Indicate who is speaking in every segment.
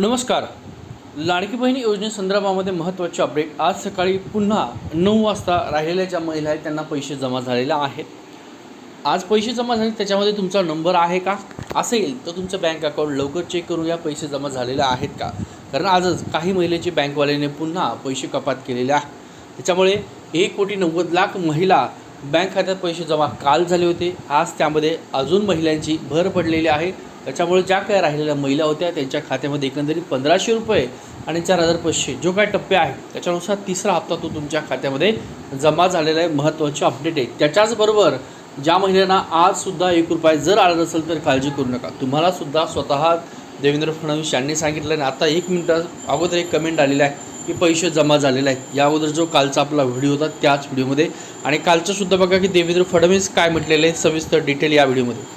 Speaker 1: नमस्कार. लाडकी बहिणी योजनेसंदर्भामध्ये महत्त्वाचे अपडेट आज सकाळी पुन्हा नऊ वाजता राहिलेल्या ज्या महिला आहेत त्यांना पैसे जमा झालेले आहेत. आज पैसे जमा झाले त्याच्यामध्ये तुमचा नंबर आहे का? असेल तर तुमचं बँक अकाउंट लवकर चेक करून या पैसे जमा झालेले आहेत का? कारण आजच काही महिलेचे बँकवाल्याने पुन्हा पैसे कपात केलेले आहे. त्याच्यामुळे एक कोटी नव्वद लाख महिला बँक खात्यात पैसे जमा काल झाले होते. आज त्यामध्ये अजून महिलांची भर पडलेली आहे. त्याच्यामुळे ज्या काही राहिलेल्या महिला होत्या त्यांच्या खात्यामध्ये एकंदरीत पंधराशे रुपये आणि चार हजार पाचशे जो काय टप्पे आहे त्याच्यानुसार तिसरा हप्ता तो तुमच्या खात्यामध्ये जमा झालेला आहे. महत्त्वाचे अपडेट आहे. त्याच्याचबरोबर ज्या महिलांना आजसुद्धा एक रुपये जर आला नसेल तर काळजी करू नका. तुम्हालासुद्धा स्वतः देवेंद्र फडणवीस यांनी सांगितलं आणि आता एक मिनटा अगोदर एक कमेंट आलेला आहे की पैसे जमा झालेले आहेत. या अगोदर जो कालचा आपला व्हिडिओ होता त्याच व्हिडिओमध्ये आणि कालचं सुद्धा बघा की देवेंद्र फडणवीस काय म्हटलेलं आहे सविस्तर डिटेल या व्हिडिओमध्ये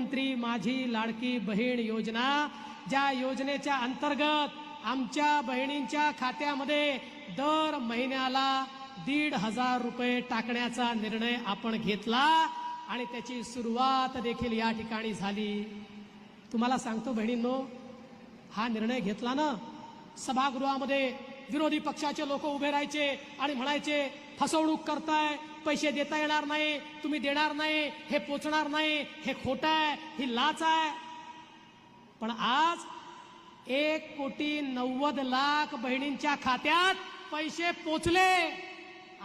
Speaker 2: मुख्यमंत्री माझी लाडकी बहीण योजना ज्या योजनेच्या अंतर्गत आमच्या बहिणींच्या खात्यामध्ये दर महिन्याला दीड हजार रुपये टाकण्याचा निर्णय आपण घेतला आणि त्याची सुरुवात देखील या ठिकाणी झाली. तुम्हाला सांगतो बहिणींनो हा निर्णय घेतला ना सभागृहामध्ये विरोधी पक्षाचे लोक उभे राहायचे आणि म्हणायचे फसवणूक करताय पैसे देता येणार नाही तुम्ही देणार नाही हे पोचणार नाही हे खोटं आहे ही लाच आहे. पण आज एक कोटी नव्वद लाख बहिणींच्या खात्यात पैसे पोचले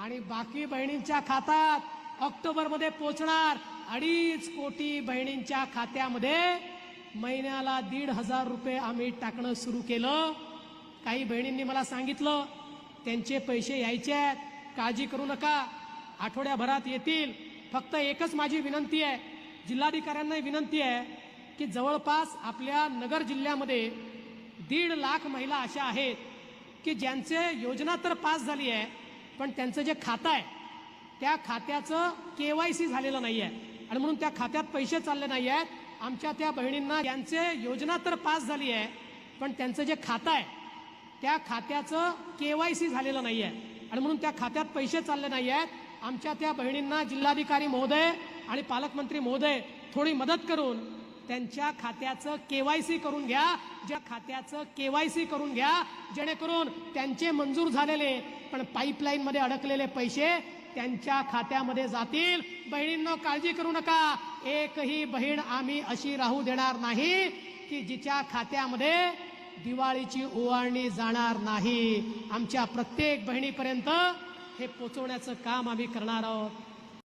Speaker 2: आणि बाकी बहिणींच्या खात्यात ऑक्टोबरमध्ये पोचणार अडीच कोटी बहिणींच्या खात्यामध्ये महिन्याला दीड हजार रुपये आम्ही टाकणं सुरू केलं. काही बहिणींनी मला सांगितलं त्यांचे पैसे यायचे आहेत. काळजी करू नका. आठवड्याभरात येतील. फक्त एकच माझी विनंती आहे जिल्हाधिकाऱ्यांना विनंती आहे की जवळपास आपल्या नगर जिल्ह्यामध्ये दीड लाख महिला अशा आहेत की ज्यांचे योजना तर पास झाली आहे पण त्यांचं जे खातं आहे त्या खात्याचं के वाय सी झालेलं नाही आहे. आणि म्हणून त्या खात्यात पैसे चालले नाही आहेत. आमच्या त्या बहिणींना ज्यांचे योजना तर पास झाली आहे पण त्यांचं जे खातं आहे त्या खात्याचं के वाय सी झालेलं नाही आहे आणि म्हणून त्या खात्यात पैसे चालले नाही आहेत आमच्या त्या बहिणींना जिल्हाधिकारी महोदय आणि पालकमंत्री महोदय थोडी मदत करून त्यांच्या खात्याचं के वाय सी करून घ्या. ज्या खात्याचं के वाय सी करून घ्या. जेणेकरून त्यांचे मंजूर झालेले पण पाईपलाईनमध्ये अडकलेले पैसे त्यांच्या खात्यामध्ये जातील. बहिणींना काळजी करू नका. एकही बहीण आम्ही अशी राहू देणार नाही की जिच्या खात्यामध्ये दिवाळीची ओवाळणी जाणार नाही. आमच्या प्रत्येक बहिणीपर्यंत हे पोचवण्याचं काम आम्ही करणार आहोत.